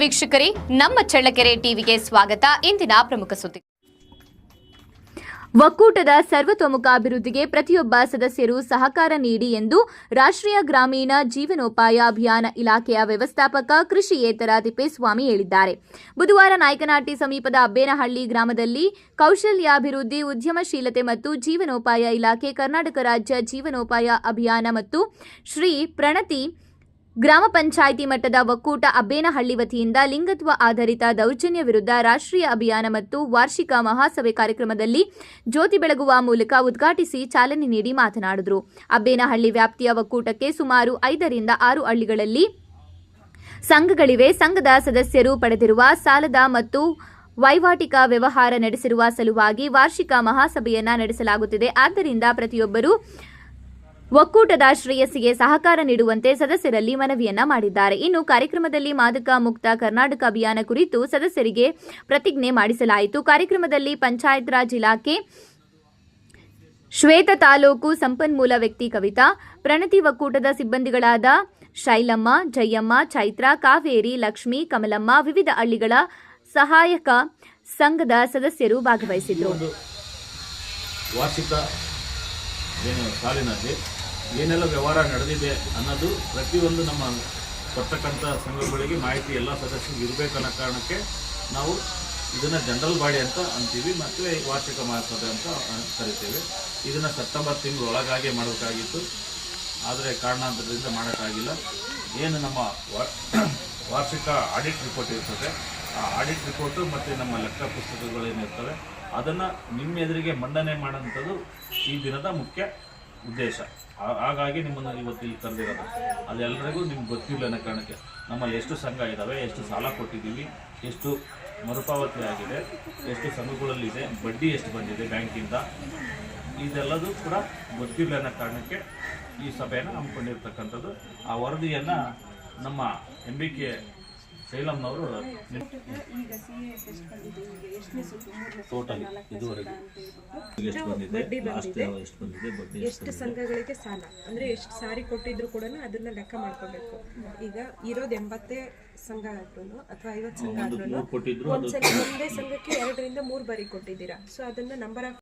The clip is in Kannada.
ವೀಕ್ಷಕರೇ, ನಮ್ಮ ಚಳ್ಳಕೆರೆ ಟಿವಿಗೆ ಸ್ವಾಗತ. ಇಂದಿನ ಪ್ರಮುಖ ಸುದ್ದಿ. ಒಕ್ಕೂಟದ ಸರ್ವತೋಮುಖ ಅಭಿವೃದ್ಧಿಗೆ ಪ್ರತಿಯೊಬ್ಬ ಸದಸ್ಯರು ಸಹಕಾರ ನೀಡಿ ಎಂದು ರಾಷ್ಟ್ರೀಯ ಗ್ರಾಮೀಣ ಜೀವನೋಪಾಯ ಅಭಿಯಾನ ಇಲಾಖೆಯ ವ್ಯವಸ್ಥಾಪಕ ಕೃಷಿಯೇತರ ತಿಪ್ಪೇಸ್ವಾಮಿ ಹೇಳಿದ್ದಾರೆ. ಬುಧವಾರ ನಾಯಕನಹಟ್ಟಿ ಸಮೀಪದ ಅಬ್ಬೇನಹಳ್ಳಿ ಗ್ರಾಮದಲ್ಲಿ ಕೌಶಲ್ಯಾಭಿವೃದ್ಧಿ, ಉದ್ಯಮಶೀಲತೆ ಮತ್ತು ಜೀವನೋಪಾಯ ಇಲಾಖೆ ಕರ್ನಾಟಕ ರಾಜ್ಯ ಜೀವನೋಪಾಯ ಅಭಿಯಾನ ಮತ್ತು ಶ್ರೀ ಪ್ರಣತಿ ಗ್ರಾಮ ಪಂಚಾಯಿತಿ ಮಟ್ಟದ ಒಕ್ಕೂಟ ಅಬ್ಬೇನಹಳ್ಳಿ ವತಿಯಿಂದ ಲಿಂಗತ್ವ ಆಧಾರಿತ ದೌರ್ಜನ್ಯ ವಿರುದ್ಧ ರಾಷ್ಟ್ರೀಯ ಅಭಿಯಾನ ಮತ್ತು ವಾರ್ಷಿಕ ಮಹಾಸಭೆ ಕಾರ್ಯಕ್ರಮದಲ್ಲಿ ಜ್ಯೋತಿ ಬೆಳಗುವ ಮೂಲಕ ಉದ್ಘಾಟಿಸಿ ಚಾಲನೆ ನೀಡಿ ಮಾತನಾಡಿದರು. ಅಬ್ಬೇನಹಳ್ಳಿ ವ್ಯಾಪ್ತಿಯ ಒಕ್ಕೂಟಕ್ಕೆ ಸುಮಾರು ಐದರಿಂದ ಆರು ಹಳ್ಳಿಗಳಲ್ಲಿ ಸಂಘಗಳಿವೆ. ಸಂಘದ ಸದಸ್ಯರು ಪಡೆದಿರುವ ಸಾಲದ ಮತ್ತು ವೈವಾಟಿಕ ವ್ಯವಹಾರ ನಡೆಸಿರುವ ಸಲುವಾಗಿ ವಾರ್ಷಿಕ ಮಹಾಸಭೆಯನ್ನ ನಡೆಸಲಾಗುತ್ತಿದೆ. ಆದ್ದರಿಂದ ಪ್ರತಿಯೊಬ್ಬರು ಒಕ್ಕೂಟದ ಶ್ರೇಯಸ್ಸಿಗೆ ಸಹಕಾರ ನೀಡುವಂತೆ ಸದಸ್ಯರಲ್ಲಿ ಮನವಿಯನ್ನ ಮಾಡಿದ್ದಾರೆ. ಇನ್ನು ಕಾರ್ಯಕ್ರಮದಲ್ಲಿ ಮಾದಕ ಮುಕ್ತ ಕರ್ನಾಟಕ ಅಭಿಯಾನ ಕುರಿತು ಸದಸ್ಯರಿಗೆ ಪ್ರತಿಜ್ಞೆ ಮಾಡಿಸಲಾಯಿತು. ಕಾರ್ಯಕ್ರಮದಲ್ಲಿ ಪಂಚಾಯತ್ ರಾಜ್ ಇಲಾಖೆ ಶ್ವೇತ ತಾಲೂಕು ಸಂಪನ್ಮೂಲ ವ್ಯಕ್ತಿ ಕವಿತಾ, ಪ್ರಣತಿ ಒಕ್ಕೂಟದ ಸಿಬ್ಬಂದಿಗಳಾದ ಶೈಲಮ್ಮ, ಜಯಮ್ಮ, ಚೈತ್ರ, ಕಾವೇರಿ, ಲಕ್ಷ್ಮಿ, ಕಮಲಮ್ಮ ವಿವಿಧ ಹಳ್ಳಿಗಳ ಸಹಾಯಕ ಸಂಘದ ಸದಸ್ಯರು ಏನು ಸಾಲಿನಲ್ಲಿ ಏನೆಲ್ಲ ವ್ಯವಹಾರ ನಡೆದಿದೆ ಅನ್ನೋದು ಪ್ರತಿಯೊಂದು ನಮ್ಮ ಕೊಡ್ತಕ್ಕಂಥ ಸಂಘಗಳಿಗೆ ಮಾಹಿತಿ ಎಲ್ಲ ಸದಸ್ಯರಿಗೆ ಇರಬೇಕನ್ನೋ ಕಾರಣಕ್ಕೆ ನಾವು ಇದನ್ನು ಜನರಲ್ ಬಾಡಿ ಅಂತ ಅಂತೀವಿ ಮತ್ತು ವಾರ್ಷಿಕ ಮಹಾಸಭೆ ಅಂತ ಕರಿತೇವೆ. ಇದನ್ನು ಸೆಪ್ಟೆಂಬರ್ ತಿಂಗಳು ಮಾಡಬೇಕಾಗಿತ್ತು. ಆದರೆ ಕಾರಣಾಂತರದಿಂದ ಮಾಡೋಕ್ಕಾಗಿಲ್ಲ. ಏನು ನಮ್ಮ ವಾರ್ಷಿಕ ಆಡಿಟ್ ರಿಪೋರ್ಟ್ ಇರ್ತದೆ. ಆ ಆಡಿಟ್ ರಿಪೋರ್ಟು ಮತ್ತು ನಮ್ಮ ಲೆಕ್ಕ ಪುಸ್ತಕಗಳೇನಿರ್ತವೆ, ಅದನ್ನು ನಿಮ್ಮ ಎದುರಿಗೆ ಮಂಡನೆ ಮಾಡೋಂಥದ್ದು ಈ ದಿನದ ಮುಖ್ಯ ಉದ್ದೇಶ. ಹಾಗಾಗಿ ನಿಮ್ಮನ್ನು ಇವತ್ತು ಇಲ್ಲಿ ತಂದಿರೋದು. ಅದೆಲ್ಲರಿಗೂ ನಿಮ್ಗೆ ಗೊತ್ತಿಲ್ಲ ಅನ್ನೋ ಕಾರಣಕ್ಕೆ ನಮ್ಮಲ್ಲಿ ಎಷ್ಟು ಸಂಘ ಇದ್ದಾವೆ ಎಷ್ಟು ಸಾಲ ಕೊಟ್ಟಿದ್ದೀವಿ, ಎಷ್ಟು ಮರುಪಾವತಿ ಆಗಿದೆ, ಎಷ್ಟು ಸಂಘಗಳಲ್ಲಿದೆ, ಬಡ್ಡಿ ಎಷ್ಟು ಬಂದಿದೆ ಬ್ಯಾಂಕಿಂದ. ಇದೆಲ್ಲದೂ ಕೂಡ ಗೊತ್ತಿಲ್ಲ ಅನ್ನೋ ಕಾರಣಕ್ಕೆ ಈ ಸಭೆಯನ್ನು ಹಮ್ಮಿಕೊಂಡಿರ್ತಕ್ಕಂಥದ್ದು. ಆ ವರದಿಯನ್ನು ನಮ್ಮ ಎಂ ಬಿ ಕೆ ಶೈಲಮ್ನವರು ಈಗ ಸಿ ಎಸ್ ಎಷ್ಟು ಬಂದಿದೆ. ನಿಮಗೆ ಎಷ್ಟನೇ ಸುತ್ತು ಟೋಟಲ್ ಇದುವರೆಗೆ ಎಷ್ಟು ಬಂದಿದೆ? ಬಡ್ಡಿ ಲಾಸ್ಟ್ ಬಂದಿದೆ ಎಷ್ಟು ಬಂದಿದೆ? ಬಡ್ಡಿ ಎಷ್ಟು ಸಂಘಗಳಿಗೆ ಸಾಲ? ಅಂದ್ರೆ ಎಷ್ಟು ಸಾರಿ ಕೊಟ್ಟಿದ್ರು ಕೂಡ ಅದನ್ನ ಲೆಕ್ಕ ಮಾಡ್ಕೋಬೇಕು. ಈಗ ಇರೋದ್ ಎಂಬತ್ತೇ ಸಂಘ ಆದ್ರೂ ಅಥವಾ ಐವತ್ತು ಸಂಘ ಆದ್ರೂ ಒಂದ್ಸಲ ಒಂದೇ ಸಂಘಕ್ಕೆ ಎರಡರಿಂದ ಮೂರು ಬಾರಿ ಕೊಟ್ಟಿದ್ದೀರಾ. ಸೊ ಅದನ್ನ ನಂಬರ್ ಆಫ್